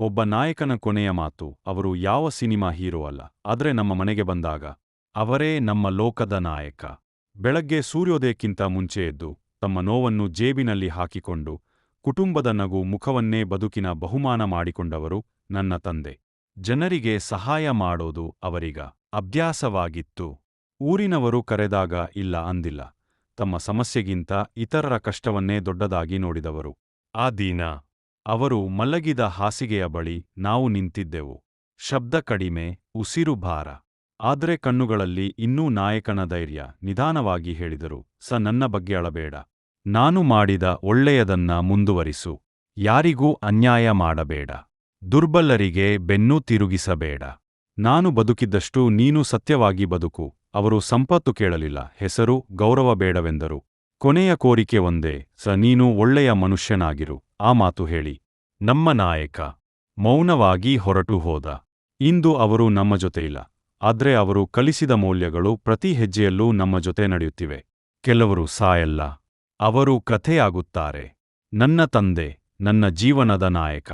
ಒಬ್ಬ ನಾಯಕನ ಕೊನೆಯ ಮಾತು, ಅವರು ಯಾವ ಸಿನಿಮಾ ಹೀರೋ ಅಲ್ಲ, ಆದ್ರೆ ನಮ್ಮ ಮನೆಗೆ ಬಂದಾಗ, ಅವರೇ ನಮ್ಮ ಲೋಕದ ನಾಯಕ. ಬೆಳಗ್ಗೆ ಸೂರ್ಯೋದಯಕ್ಕಿಂತ ಮುಂಚೆ ಎದ್ದು, ತಮ್ಮ ನೋವನ್ನು ಜೇಬಿನಲ್ಲಿ ಹಾಕಿಕೊಂಡು, ಕುಟುಂಬದ ನಗು ಮುಖವನ್ನೇ ಬದುಕಿನ ಬಹುಮಾನ ಮಾಡಿಕೊಂಡವರು ನನ್ನ ತಂದೆ. ಜನರಿಗೆ ಸಹಾಯ ಮಾಡೋದು ಅವರಿಗ. ಅಭ್ಯಾಸವಾಗಿತ್ತು. ಊರಿನವರು ಕರೆದಾಗ ಇಲ್ಲ ಅಂದಿಲ್ಲ. ತಮ್ಮ ಸಮಸ್ಯೆಗಿಂತ ಇತರರ ಕಷ್ಟವನ್ನೇ ದೊಡ್ಡದಾಗಿ ನೋಡಿದವರು. ಆ ದಿನ ಅವರು ಮಲಗಿದ ಹಾಸಿಗೆಯ ಬಳಿ ನಾವು ನಿಂತಿದ್ದೆವು. ಶಬ್ದ ಕಡಿಮೆ, ಉಸಿರು ಭಾರ. ಆದರೆ ಕಣ್ಣುಗಳಲ್ಲಿ ಇನ್ನೂ ನಾಯಕನ ಧೈರ್ಯ, ನಿಧಾನವಾಗಿ ಹೇಳಿದರು, ಸ, ನನ್ನ ಬಗ್ಗೆ ಅಳಬೇಡ. ನಾನು ಮಾಡಿದ ಒಳ್ಳೆಯದನ್ನ ಮುಂದುವರಿಸು. ಯಾರಿಗೂ ಅನ್ಯಾಯ ಮಾಡಬೇಡ. ದುರ್ಬಲರಿಗೆ ಬೆನ್ನು ತಿರುಗಿಸಬೇಡ. ನಾನು ಬದುಕಿದ್ದಷ್ಟು ನೀನು ಸತ್ಯವಾಗಿ ಬದುಕು. ಅವರು ಸಂಪತ್ತು ಕೇಳಲಿಲ್ಲ. ಹೆಸರು, ಗೌರವ ಬೇಡವೆಂದರು. ಕೊನೆಯ ಕೋರಿಕೆ ಒಂದೇ, ಸ ನೀನು ಒಳ್ಳೆಯ ಮನುಷ್ಯನಾಗಿರು. ಆ ಮಾತು ಹೇಳಿ. ನಮ್ಮ ನಾಯಕ, ಮೌನವಾಗಿ ಹೊರಟು ಹೋದ. ಇಂದು ಅವರು ನಮ್ಮ ಜೊತೆಯಿಲ್ಲ. ಆದ್ರೆ ಅವರು ಕಲಿಸಿದ ಮೌಲ್ಯಗಳು ಪ್ರತಿ ಹೆಜ್ಜೆಯಲ್ಲೂ ನಮ್ಮ ಜೊತೆ ನಡೆಯುತ್ತಿವೆ. ಕೆಲವರು ಸಾಯಲ್ಲ. ಅವರು ಕಥೆಯಾಗುತ್ತಾರೆ. ನನ್ನ ತಂದೆ, ನನ್ನ ಜೀವನದ ನಾಯಕ.